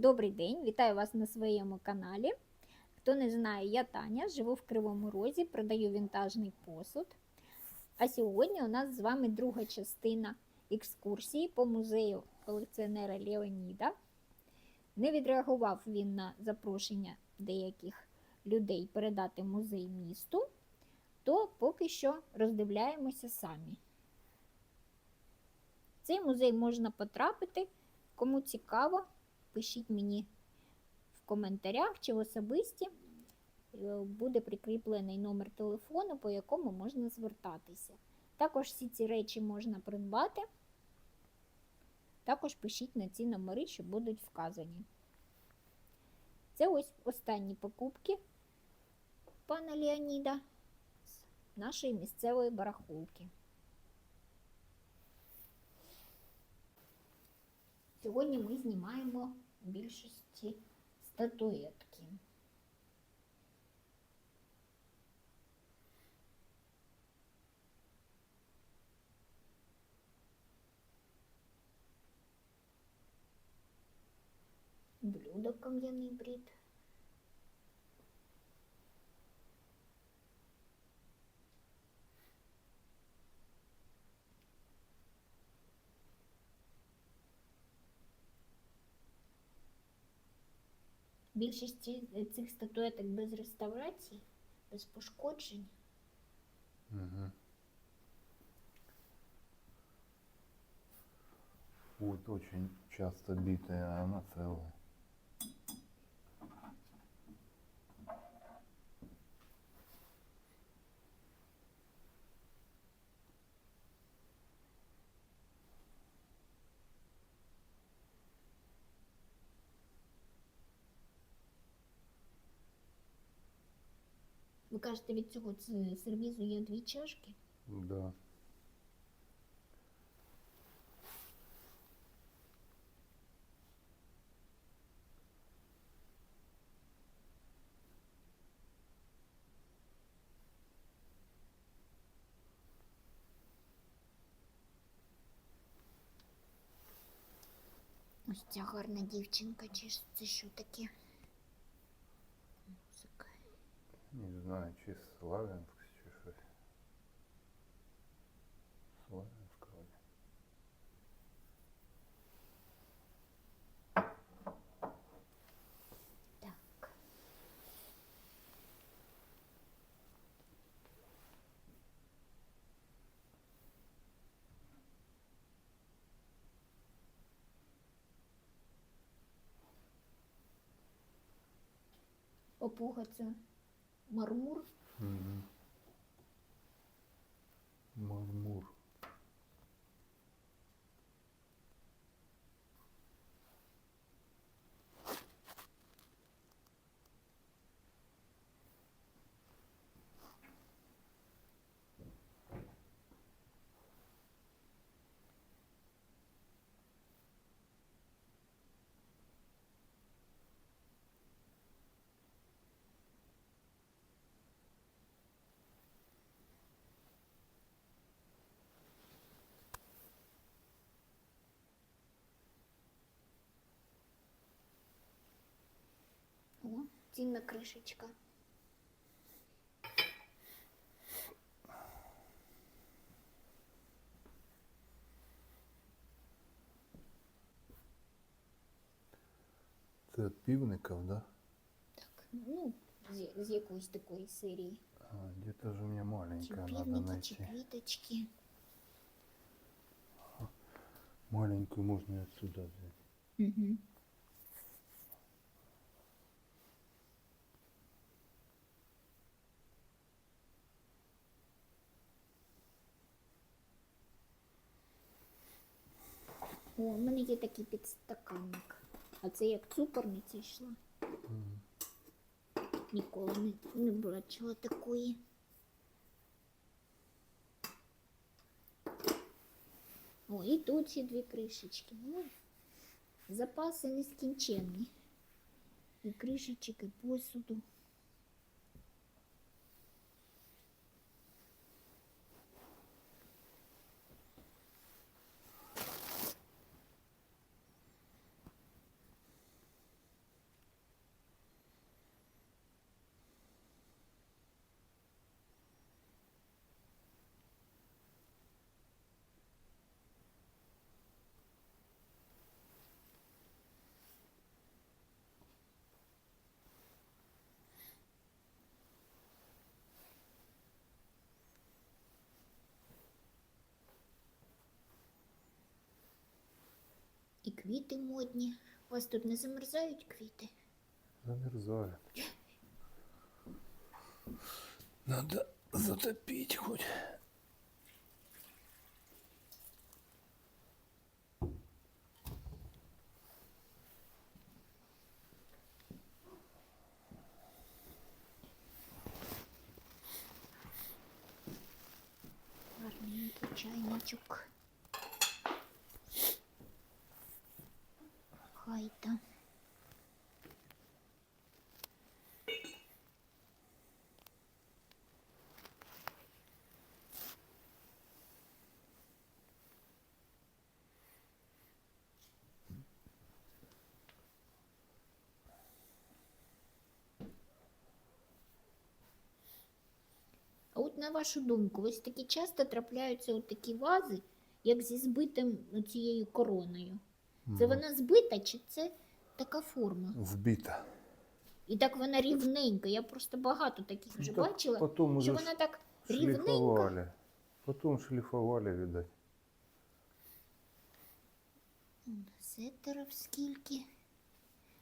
Добрий день, вітаю вас на своєму каналі. Хто не знає, я Таня, живу в Кривому Розі, продаю вінтажний посуд. А сьогодні у нас з вами друга частина екскурсії по музею колекціонера Леоніда. Не відреагував він на запрошення деяких людей передати музей місту, то поки що роздивляємося самі. В цей музей можна потрапити. Кому цікаво, пишіть мені в коментарях чи в особисті. Е, Буде прикріплений номер телефону, по якому можна звертатися. Також всі ці речі можна придбати. Також пишіть на ці номери, що будуть вказані. Це ось останні покупки пана Леоніда з нашої місцевої барахолки. Сьогодні ми знімаємо більшості статуетки. Блюдо кам'яний брід. Більшість ці- цих статуеток без реставрації, без пошкоджень. Угу. Вот очень часто битая, а она целая. Ви кажете, від цього сервізу є дві чашки. Да. Ось ця гарна дівчинка, чи це що таке? Не знаю, чи Славянск, чи щось. Славянск вроде. Так. Опуга це мармур. Угу. Мармур. цінна кришечка. Це від півників, да? Так, ну, з, з якоїсь такої серії. А, где-то же мне Чи маленькая надо півники, чи найти. квіточки. Маленькую можно и отсюда взять. Угу. О, у мене є такий підстаканник. А це як цукорниця йшла. Мгм. Ніколи не, не бачила такої. О, і тут ще дві кришечки. Ну, запаси нескінченні. І кришечок, і посуду. Квіти модні. У вас тут не замерзають квіти? Замерзають. Надо затопить хоть. Гарненький чайничок. Хай там. А от на вашу думку, ось такі часто трапляються от такі вази, як зі збитим ну, цією короною. Це вона збита чи це така форма? Сбито. І так вона рівненька. Я просто багато таких вже Ну, так бачила, Потом що вона так рівненька. Потом шлифовали, видать. Сетерів скільки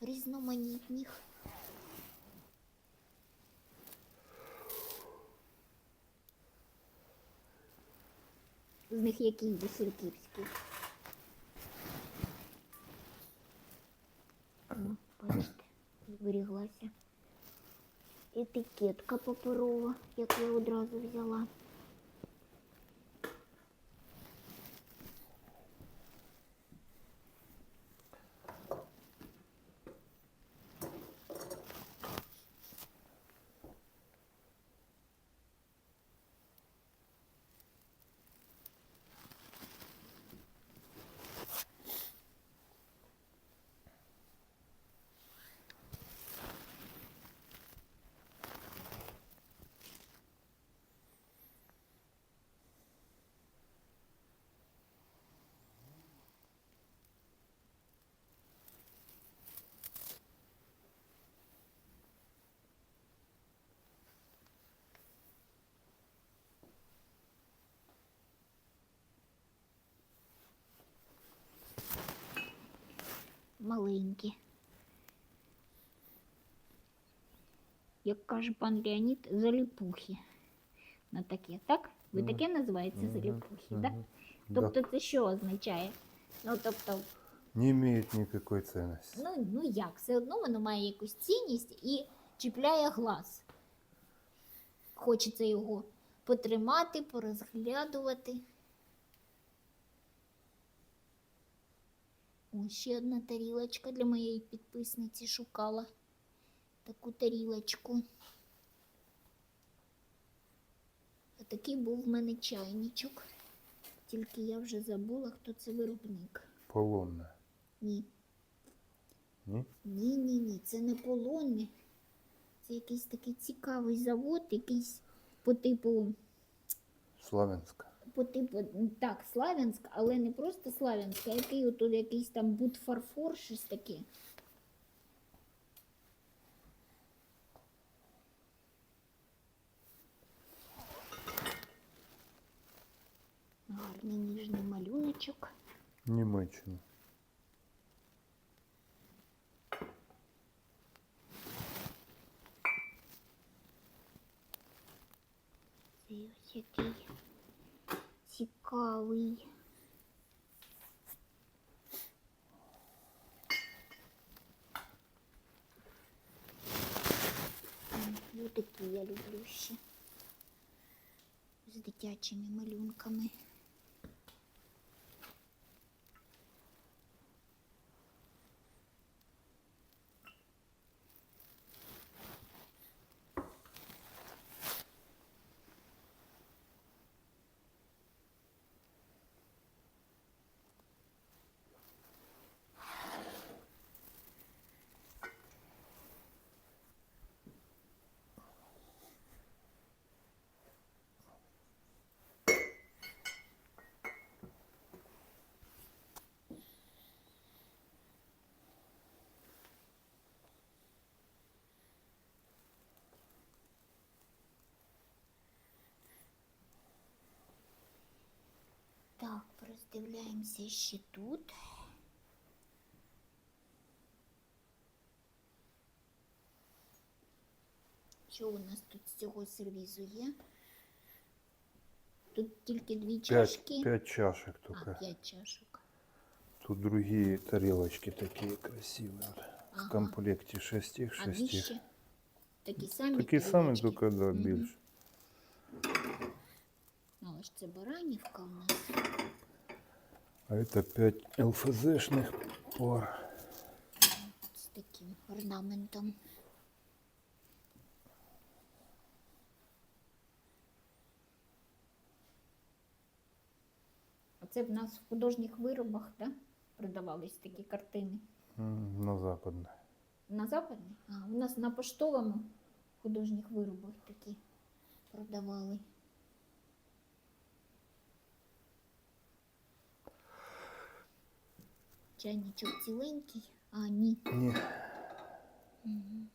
різноманітних. З них який васильківський. Бачите, зберіглася. Етикетка паперова, як я одразу взяла. Маленькі. Як каже пан Леонід, заліпухи на таке, так? Ви таке називаєте заліпухи, так? Тобто це що означає? Ну, тобто, Не имеет никакой ценности. ну, ну як, все одно воно має якусь цінність і чіпляє глаз. Хочеться його потримати, порозглядувати. О, ще одна тарілочка для моєї підписниці шукала таку тарілочку. А такий був в мене чайничок. Тільки я вже забула, хто це виробник. Полонная. Ні. Не? Ні, ні, ні, це не полонне. Це якийсь такий цікавий завод, якийсь по типу, Славянска. По типу, так, Славянськ, але не просто Славянськ, а який отут якийсь там бутфарфор, щось таке. Гарний ніжний малюночок. Німеччина. Ось який цікавий. Ну, такі я люблю ще. З дитячими малюнками. Так, роздивляємося ще тут. Що у нас тут з цього сервізу є? Тут тільки дві чашки. П'ять чашек тільки. А, п'ять чашок. Тут другі тарілочки такі красиві. Ага. В комплекті шесть їх, шесть їх. Такі самі Такі самі, тільки да, більше. Ж це баранівка у нас. А это 5 ЛФЗшных пар. з таким орнаментом. А це в нас в художніх виробах, да? Продавались такі картини. М, На западной. На западній? А, у нас на поштовому художніх виробах такі продавали. Чайничок ціленький, а ні. Мгм.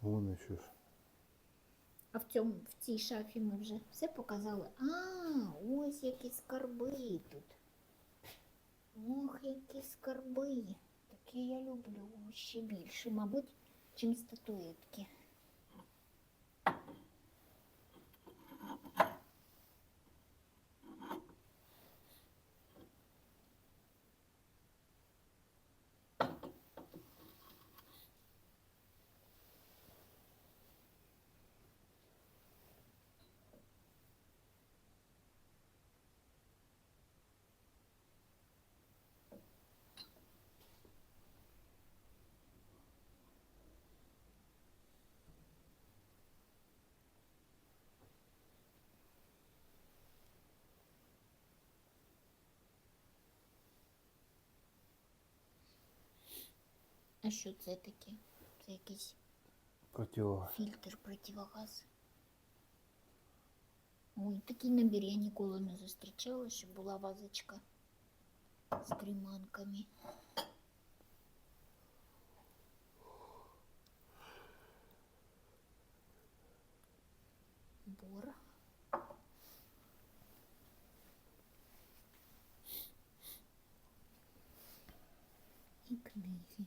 вон еще ж. А в цьому в цій шафі ми вже все показали. А, ось які скарби тут. Ох, які скарби. Такі я люблю ще більше, мабуть, чим статуетки. А що це таке? Це якийсь Противогаз. фільтр противогаз. Ой, такий набір я ніколи не зустрічала, щоб була вазочка з креманками. Бор. І книги.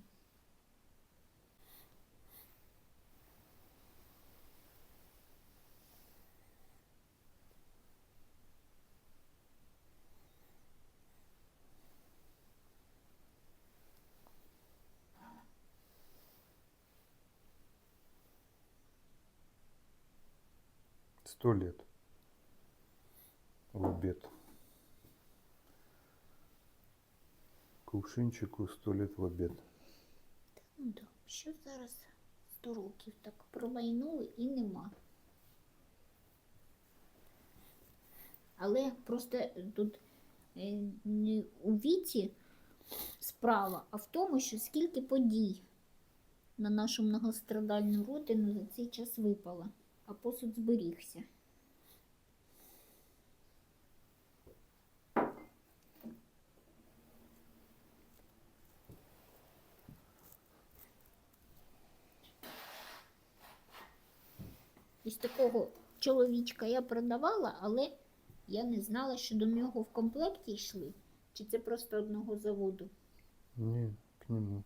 Сто лет. В обед. Кувшинчику сто лет в обед. Ну да, що зараз 100 років так промайнули і нема. Але просто тут е, не у віці справа, а в тому, що скільки подій на нашу многострадальну родину за цей час випало, а посуд зберігся. Із такого чоловічка я продавала, але я не знала, що до нього в комплекті йшли. Чи це просто одного заводу? Не, к нему.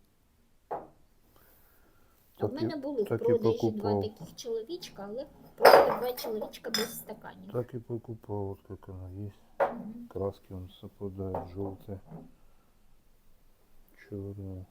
А в мене були в продажі два таких чоловічка, але просто два чоловічка без стаканів. Так и покупал, вот как она есть. Мгм. Краски он совпадают, желтые, черные.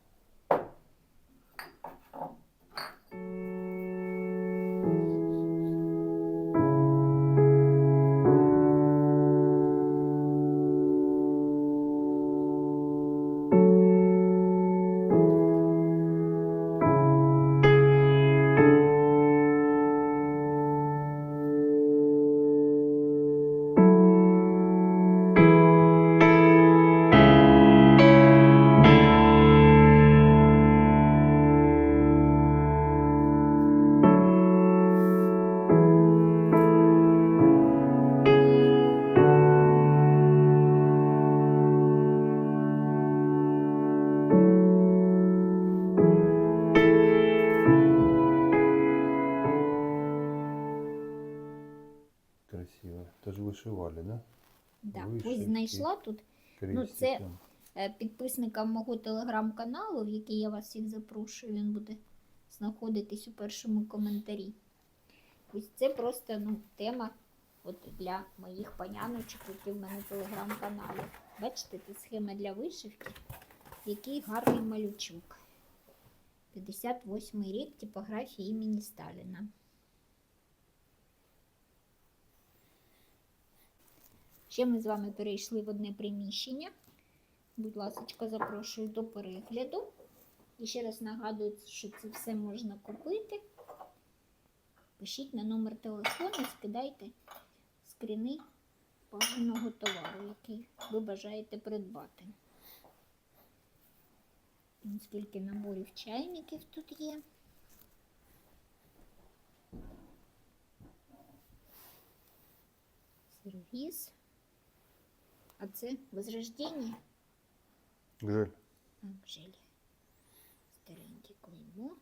Це- крестики. е, підписникам мого телеграм-каналу, в який я вас всіх запрошую, він буде знаходитись у першому коментарі. Ось це просто ну, тема от для моїх паняночок, які в мене телеграм-каналі. Бачите, це схема для вишивки. Який гарний малючок. 58 рік типографія імені Сталіна. Ще ми з вами перейшли в одне приміщення. Будь ласка, запрошую до перегляду. І ще раз нагадую, що це все можна купити. Пишіть на номер телефону, скидайте скріни бажаного товару, який ви бажаєте придбати. Скільки наборів чайників тут є. Сервіс. А це возрождення. Жаль. Желе. Старенький клеймо.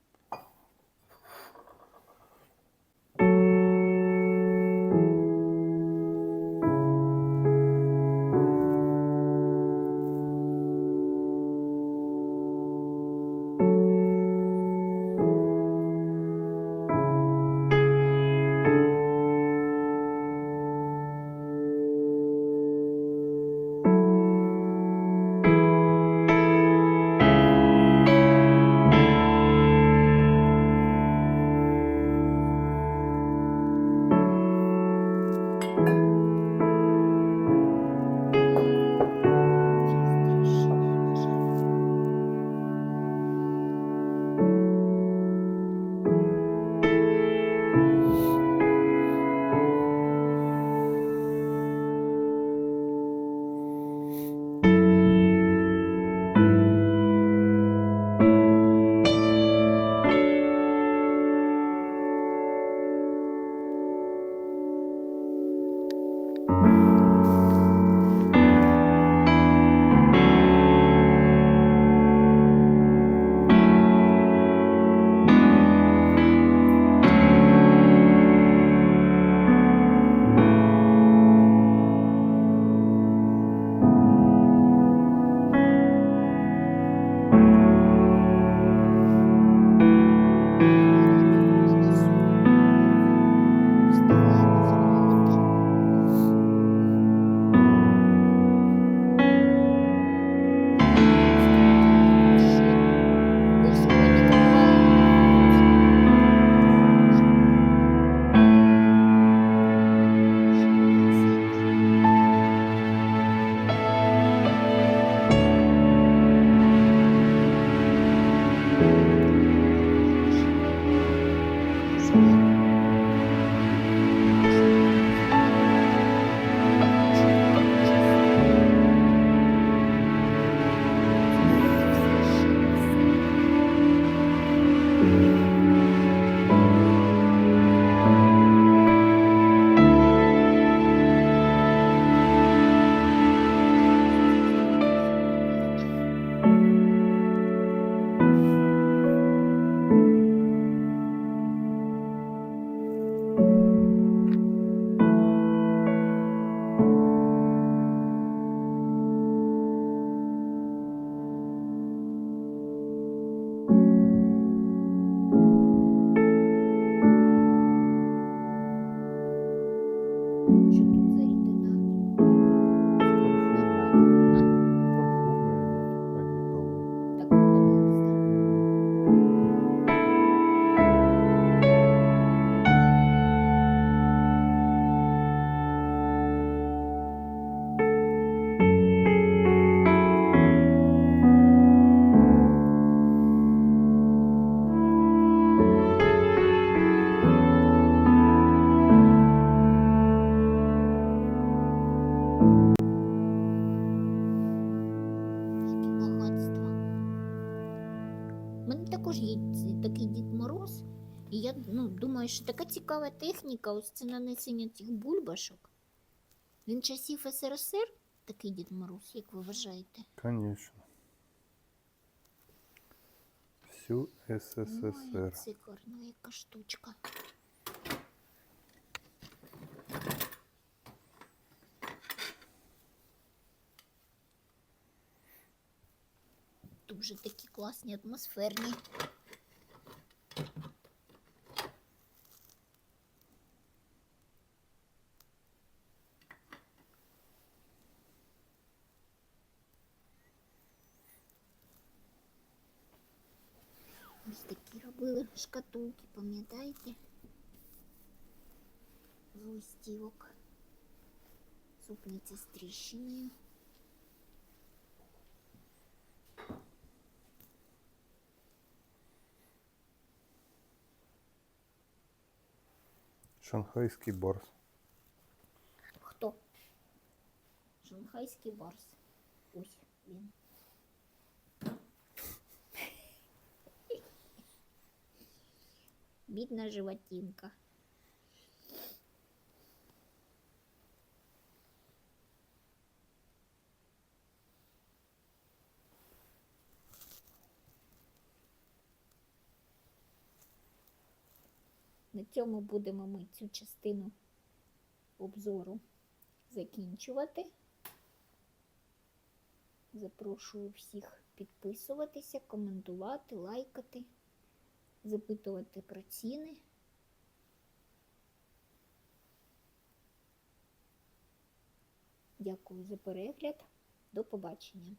Що також є такий Дід Мороз. І я ну, думаю, що така цікава техніка, ось це нанесення цих бульбашок. Він часів СРСР, такий Дід Мороз, як ви вважаєте? Конечно. Всю Ой, СССР. це гарна яка штучка. Дуже такі класні, атмосферні. Ось такі робили шкатулки, пам'ятаєте? З листівок. Супниці з тріщиною. Шанхайський борс. Хто? Шанхайський барс. Ось він. Бідна животинка. Цьому будемо ми цю частину обзору закінчувати. Запрошую всіх підписуватися, коментувати, лайкати, запитувати про ціни. Дякую за перегляд. До побачення.